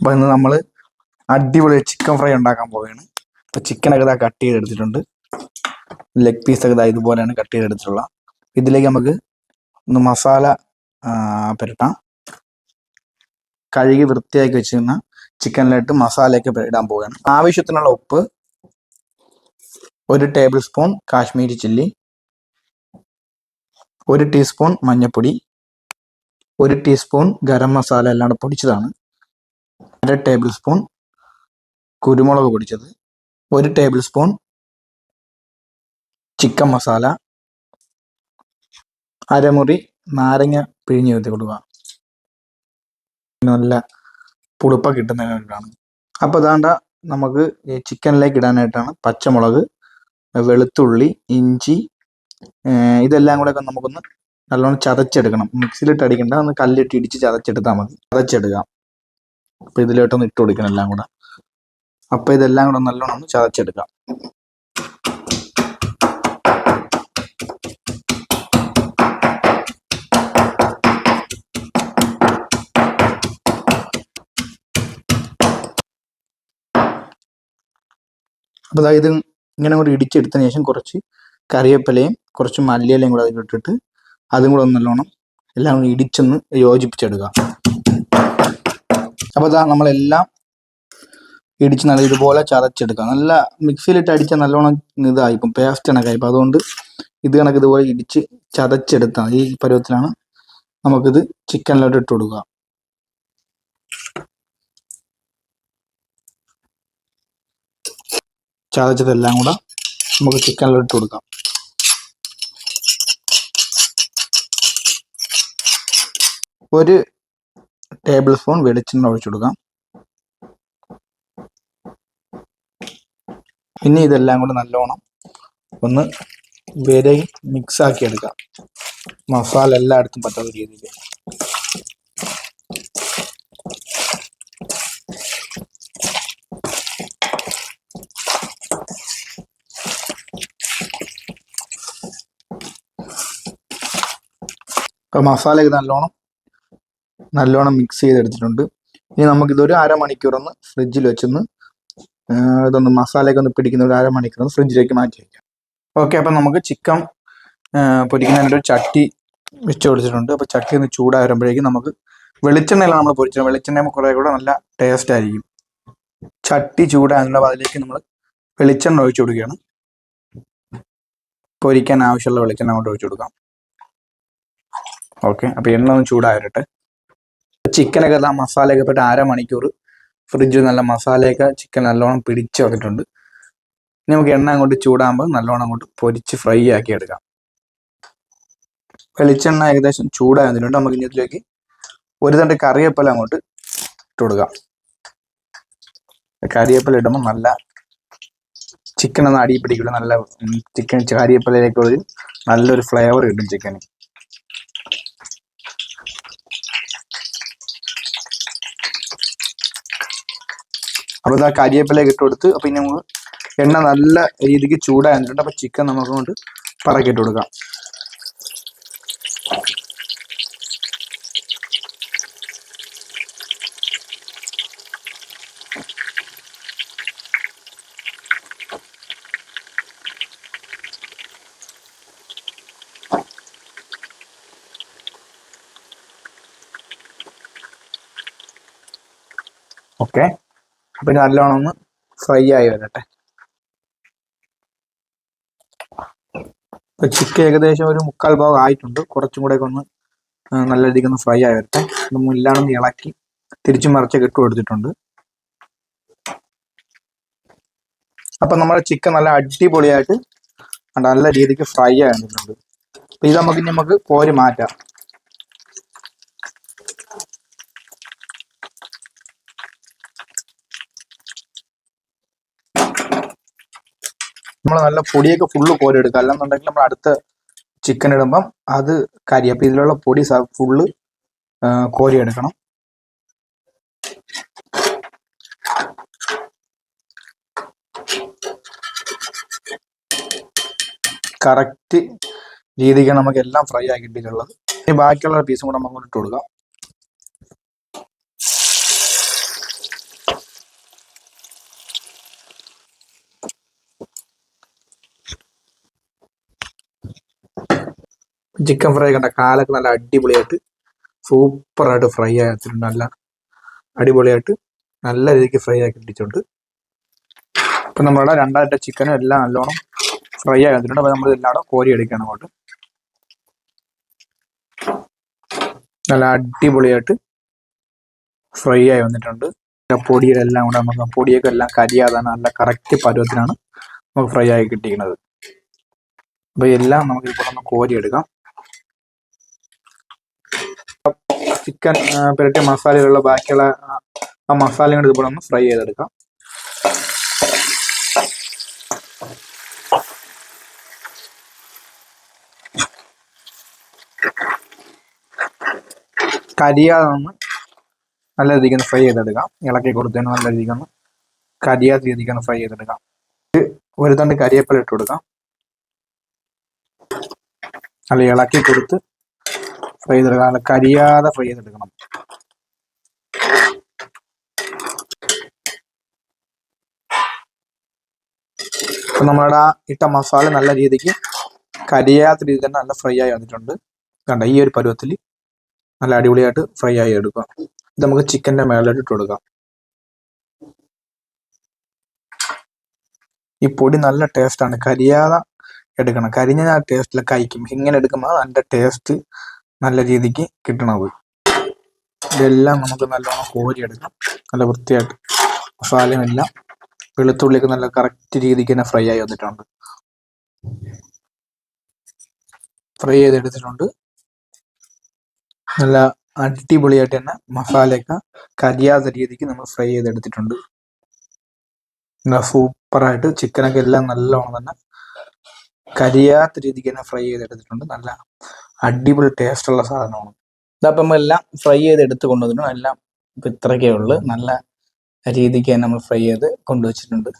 അപ്പോൾ ഇന്ന് നമ്മൾ അടിപൊളി ചിക്കൻ ഫ്രൈ ഉണ്ടാക്കാൻ പോവുകയാണ്. ചിക്കൻ ചിക്കനൊക്കെ ഇതാ കട്ട് ചെയ്തെടുത്തിട്ടുണ്ട്. ലെഗ് പീസൊക്കെ ഇതാ ഇതുപോലെയാണ് കട്ട് ചെയ്തെടുത്തിട്ടുള്ള. ഇതിലേക്ക് നമുക്ക് ഒന്ന് മസാല പുരട്ടാം. കഴുകി വൃത്തിയാക്കി വെച്ചിരുന്ന ചിക്കനിലിട്ട് മസാലയൊക്കെ ഇടാൻ പോവുകയാണ്. ആവശ്യത്തിനുള്ള ഉപ്പ് ഒരു ടേബിൾ സ്പൂൺ കാശ്മീരി ചില്ലി ഒരു ടീസ്പൂൺ മഞ്ഞൾപ്പൊടി ഒരു ടീസ്പൂൺ ഗരം മസാല എല്ലാം പൊടിച്ചതാണ്. അര ടേബിൾ സ്പൂൺ കുരുമുളക് പൊടിച്ചത് ഒരു ടേബിൾ സ്പൂൺ ചിക്കൻ മസാല അരമുറി നാരങ്ങ പിഴിഞ്ഞ് വെത്തി കൊടുക്കുക. നല്ല പുളിപ്പ കിട്ടുന്നതിന് വേണ്ടിയിട്ടാണ് അപ്പോൾ അതാണ്ട നമുക്ക് ഈ ചിക്കനിലേക്ക് ഇടാനായിട്ടാണ് പച്ചമുളക് വെളുത്തുള്ളി ഇഞ്ചി ഇതെല്ലാം കൂടെ നമുക്കൊന്ന് നല്ലോണം ചതച്ചെടുക്കണം. മിക്സിയിലിട്ട് അടിക്കണ്ട ഒന്ന് കല്ലിട്ട് ഇടിച്ച് ചതച്ചെടുത്താൽ മതി. ചതച്ചെടുക്കാം. അപ്പൊ ഇതിലോട്ടൊന്ന് ഇട്ട് കൊടുക്കണം എല്ലാം കൂടെ. അപ്പൊ ഇതെല്ലാം കൂടെ നല്ലോണം ഒന്ന് ചതച്ചെടുക്കാം. അപ്പോൾ ഇത് ഇങ്ങനെ കൂടി ഇടിച്ചെടുത്തതിന് ശേഷം കുറച്ച് കറിവേപ്പിലയും കുറച്ച് മല്ലിയിലയും കൂടെ അതിലിട്ടിട്ട് അതും കൂടെ ഒന്ന് നല്ലോണം എല്ലാം കൂടി ഇടിച്ചൊന്ന് യോജിപ്പിച്ചെടുക്കുക അപ്പോൾ ഇതാ നമ്മളെല്ലാം ഇടിച്ച് നല്ല ഇതുപോലെ ചതച്ചെടുക്കുക നല്ല മിക്സിയിലിട്ട് അടിച്ചാൽ നല്ലോണം ഇതായി ഇപ്പം പേസ്റ്റ് കണക്കായി ഇപ്പം അതുകൊണ്ട് ഇത് കണക്ക് ഇതുപോലെ ഇടിച്ച് ചതച്ചെടുത്താൽ ഈ പരുവത്തിലാണ് നമുക്കിത് ചിക്കനിലോട്ട് ഇട്ട് കൊടുക്കുക. ചതച്ചതെല്ലാം കൂടെ നമുക്ക് ചിക്കനിലോട്ട് ഇട്ട് കൊടുക്കാം. ഒരു ടേബിൾ സ്പൂൺ വെളിച്ചെണ്ണ ഒഴിച്ചു കൊടുക്കാം. പിന്നെ ഇതെല്ലാം കൂടെ നല്ലോണം ഒന്ന് വിരകി മിക്സ് ആക്കി എടുക്കാം. മസാല എല്ലായിടത്തും പറ്റാത്ത രീതിയിൽ അപ്പോൾ മസാല നല്ലോണം നല്ലോണം മിക്സ് ചെയ്തെടുത്തിട്ടുണ്ട്. ഇനി നമുക്കിതൊരു അരമണിക്കൂർ ഒന്ന് ഫ്രിഡ്ജിൽ വെച്ചൊന്ന് ഇതൊന്ന് മസാലയൊക്കെ ഒന്ന് പിടിക്കുന്ന ഒരു അരമണിക്കൂർ ഫ്രിഡ്ജിലേക്ക് മാറ്റി വയ്ക്കാം ഓക്കെ അപ്പം നമുക്ക് ചിക്കൻ പൊരിക്കുന്നതിന്റെ ഒരു ചട്ടി വെച്ച് കൊടുത്തിട്ടുണ്ട്. അപ്പോൾ ചട്ടി ഒന്ന് ചൂടായി വരുമ്പോഴേക്കും നമുക്ക് വെളിച്ചെണ്ണയിലാണ് നമ്മൾ പൊരിച്ചത്. വെളിച്ചെണ്ണ കുറേ കൂടെ നല്ല ടേസ്റ്റ് ആയിരിക്കും. ചട്ടി ചൂടാകുമ്പോൾ അതിലേക്ക് നമ്മൾ വെളിച്ചെണ്ണ ഒഴിച്ചു കൊടുക്കുകയാണ്. പൊരിക്കാൻ ആവശ്യമുള്ള വെളിച്ചെണ്ണ അങ്ങോട്ട് ഒഴിച്ചു കൊടുക്കാം. ഓക്കെ അപ്പോൾ എണ്ണ ഒന്ന് ചൂടായി വരട്ടെ ചിക്കനൊക്കെ ആ മസാലയൊക്കെ പെട്ട് അരമണിക്കൂർ ഫ്രിഡ്ജിൽ നല്ല മസാലയൊക്കെ ചിക്കൻ നല്ലോണം പിടിച്ച് വന്നിട്ടുണ്ട്. ഇനി നമുക്ക് എണ്ണ അങ്ങോട്ട് ചൂടാകുമ്പോൾ നല്ലോണം അങ്ങോട്ട് പൊരിച്ച് ഫ്രൈ ആക്കി എടുക്കാം. വെളിച്ചെണ്ണ ഏകദേശം ചൂടായി വന്നിട്ടുണ്ട്. നമുക്ക് ഇനി ഇതിലേക്ക് ഒരു തണ്ട് കറിവേപ്പില അങ്ങോട്ട് ഇട്ട് കൊടുക്കാം. കറിവേപ്പില ഇടുമ്പോൾ നല്ല ചിക്കൻ ഒന്ന് അടിയിൽ പിടിക്കില്ല നല്ല ചിക്കൻ കറിവേപ്പിലയിലേക്ക് നല്ലൊരു ഫ്ലേവർ കിട്ടും ചിക്കന് അപ്പോൾ ഇതാ കരിവേപ്പിലേക്ക് ഇട്ട് കൊടുത്ത് അപ്പോൾ ഇനി നമുക്ക് എണ്ണ നല്ല രീതിക്ക് ചൂടായിട്ടുണ്ട് അപ്പോൾ ചിക്കൻ നമുക്ക് കൊണ്ട് പറക്കിട്ട് കൊടുക്കാം. ഓക്കെ. അപ്പൊ നല്ലോണം ഒന്ന് ഫ്രൈ ആയി വരട്ടെ. ഇപ്പൊ ചിക്കൻ ഏകദേശം ഒരു മുക്കാൽ ഭാഗം ആയിട്ടുണ്ട്. കുറച്ചും കൂടെ ഒന്ന് നല്ല രീതിക്ക് ഒന്ന് ഫ്രൈ ആയി വരട്ടെ. മുല്ലാണെന്ന് ഇളക്കി തിരിച്ചു മറിച്ച് കെട്ടു കൊടുത്തിട്ടുണ്ട്. അപ്പൊ നമ്മുടെ ചിക്കൻ നല്ല അടിപൊളിയായിട്ട് നല്ല രീതിക്ക് ഫ്രൈ ആയിട്ടുണ്ട് ഇത് നമുക്ക് ഇനി നമുക്ക് കോരി മാറ്റാം. നമ്മൾ നല്ല പൊടിയൊക്കെ ഫുള്ള് കോരി എടുക്കുക അല്ലെന്നുണ്ടെങ്കിൽ നമ്മൾ അടുത്ത ചിക്കൻ ഇടുമ്പം അത് കരി അപ്പം ഇതിലുള്ള പൊടി ഫുള്ള് കോരി എടുക്കണം കറക്റ്റ് രീതിക്കാണ് നമുക്ക് എല്ലാം ഫ്രൈ ആക്കിയിട്ടുള്ളത് ഇനി ബാക്കിയുള്ള പീസും കൂടെ നമുക്ക് ഇട്ട് കൊടുക്കാം. ചിക്കൻ ഫ്രൈ കണ്ട കാലൊക്കെ നല്ല അടിപൊളിയായിട്ട് സൂപ്പറായിട്ട് ഫ്രൈ ആക്കിയിട്ടുണ്ട് നല്ല അടിപൊളിയായിട്ട് നല്ല രീതിക്ക് ഫ്രൈ ആക്കി ഇട്ടിട്ടുണ്ട് ഇപ്പം നമ്മളുടെ രണ്ടായിട്ട് ചിക്കനും എല്ലാം നല്ലോണം ഫ്രൈ ആക്കിയിട്ടുണ്ട് അപ്പോൾ നമ്മൾ എല്ലാവരും കോരി എടുക്കണം അങ്ങോട്ട്. നല്ല അടിപൊളിയായിട്ട് ഫ്രൈ ആയി വന്നിട്ടുണ്ട്. പൊടിയിലെല്ലാം കൂടെ നമുക്ക് പൊടിയൊക്കെ എല്ലാം കരിയാതെ നല്ല കറക്റ്റ് പരുവത്തിനാണ് നമുക്ക് ഫ്രൈ ആയി കിട്ടിയിരിക്കുന്നത്. അപ്പോൾ എല്ലാം നമുക്ക് ഇപ്പോൾ ഒന്ന് കോരിയെടുക്കാം ചിക്കൻ പുരട്ടിയ മസാലയിലുള്ള ബാക്കിയുള്ള ആ- മസാലയും കൂടി ഇതുപോലെ ഒന്ന് ഫ്രൈ ചെയ്തെടുക്കാം. കരിയാതെ ഒന്ന് നല്ല രീതിക്ക് ഒന്ന് ഫ്രൈ ചെയ്തെടുക്കാം. ഇളക്കി കൊടുത്തതിന് നല്ല രീതിക്ക് ഒന്ന് കരിയാത്ത രീതിക്ക് ഒന്ന് ഫ്രൈ ചെയ്തെടുക്കാം. ഒരു തണ്ട് കരിയേപ്പില ഇട്ട് കൊടുക്കാം. നല്ല ഇളക്കി കൊടുത്ത് ഫ്രൈ ചെയ്തെടുക്കണം നല്ല കരിയാതെ ഫ്രൈ ചെയ്തെടുക്കണം അപ്പൊ നമ്മുടെ ഇട്ട മസാല നല്ല രീതിക്ക് കരിയാത്ത രീതിയിൽ തന്നെ നല്ല ഫ്രൈ ആയി വന്നിട്ടുണ്ട്. കണ്ട ഈ ഒരു പരുവത്തിൽ നല്ല അടിപൊളിയായിട്ട് ഫ്രൈ ആയി എടുക്കാം ഇത് നമുക്ക് ചിക്കന്റെ മേളിലോട്ട് ഇട്ട് കൊടുക്കാം. ഈ പൊടി നല്ല ടേസ്റ്റാണ് കരിയാതെ എടുക്കണം. കരിഞ്ഞ ആ ടേസ്റ്റിൽ കഴിക്കും. ഇങ്ങനെ എടുക്കുമ്പോൾ നല്ല ടേസ്റ്റ് നല്ല രീതിക്ക് കിട്ടണത്. ഇതെല്ലാം നമുക്ക് നല്ലോണം കോരിയെടുക്കാം. നല്ല വൃത്തിയായിട്ട് മസാലയും എല്ലാം വെളുത്തുള്ളിയൊക്കെ നല്ല കറക്റ്റ് രീതിക്ക് തന്നെ ഫ്രൈ ആയി വന്നിട്ടുണ്ട്. ഫ്രൈ ചെയ്തെടുത്തിട്ടുണ്ട്. നല്ല അടിപൊളിയായിട്ട് തന്നെ മസാലയൊക്കെ കരിയാത്ത രീതിക്ക് നമ്മൾ ഫ്രൈ ചെയ്തെടുത്തിട്ടുണ്ട്. സൂപ്പറായിട്ട് ചിക്കനൊക്കെ എല്ലാം നല്ലോണം തന്നെ കരിയാത്ത രീതിക്ക് തന്നെ ഫ്രൈ ചെയ്തെടുത്തിട്ടുണ്ട്. നല്ല അടിപൊളി ടേസ്റ്റുള്ള സാധനമാണ്. ഇതപ്പം എല്ലാം ഫ്രൈ ചെയ്ത് എടുത്ത് കൊണ്ടുവന്നിട്ടുണ്ട് എല്ലാം ഇപ്പം ഇത്രയൊക്കെ ഉള്ളു. നല്ല രീതിക്ക് തന്നെ നമ്മൾ ഫ്രൈ ചെയ്ത് കൊണ്ടുവച്ചിട്ടുണ്ട്.